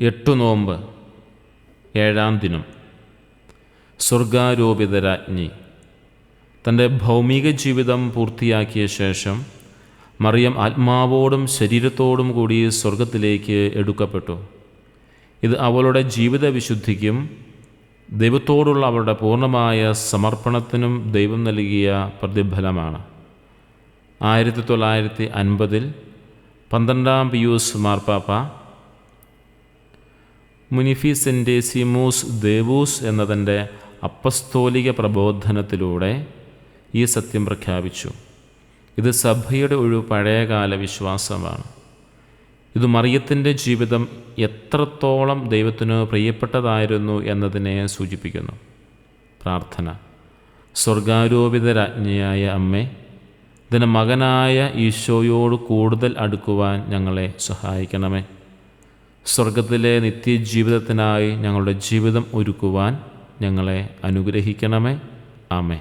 എട്ടു നോമ്പ് ഏഴാം ദിനം. സ്വർഗാരോപിത രാജ്ഞി തന്റെ ഭൗമിക ജീവിതം പൂർത്തിയാക്കിയ ശേഷം മറിയം ആത്മാവോടും ശരീരത്തോടും കൂടി സ്വർഗത്തിലേക്ക് എടുക്കപ്പെട്ടു. ഇത് അവളുടെ ജീവിത വിശുദ്ധിക്കും ദൈവത്തോടുള്ള അവളുടെ പൂർണമായ സമർപ്പണത്തിനും ദൈവം നൽകിയ പ്രതിഫലമാണ്. ആയിരത്തി തൊള്ളായിരത്തി അൻപതിൽ പന്ത്രണ്ടാം പിയൂസ് മാർപ്പാപ്പ മുനിഫിസെന്റേസിമൂസ് ദേവൂസ് എന്നതിന്റെ അപ്പസ്തോലിക പ്രബോധനത്തിലൂടെ ഈ സത്യം പ്രഖ്യാപിച്ചു. ഇത് സഭയുടെ ഒരു പഴയകാല വിശ്വാസമാണ്. ഇത് മറിയത്തിന്റെ ജീവിതം എത്രത്തോളം ദൈവത്തിന് പ്രിയപ്പെട്ടതായിരുന്നു എന്നതിനെ സൂചിപ്പിക്കുന്നു. പ്രാർത്ഥന. സ്വർഗാരോപിത രാജ്ഞിയായ അമ്മേ ഇതിന് മകനായ ഈശോയോട് കൂടുതൽ അടുക്കുവാൻ ഞങ്ങളെ സഹായിക്കണമേ. സ്വർഗത്തിലെ നിത്യജീവിതത്തിനായി ഞങ്ങളുടെ ജീവിതം ഒരുക്കുവാൻ ഞങ്ങളെ അനുഗ്രഹിക്കണമേ. ആമേ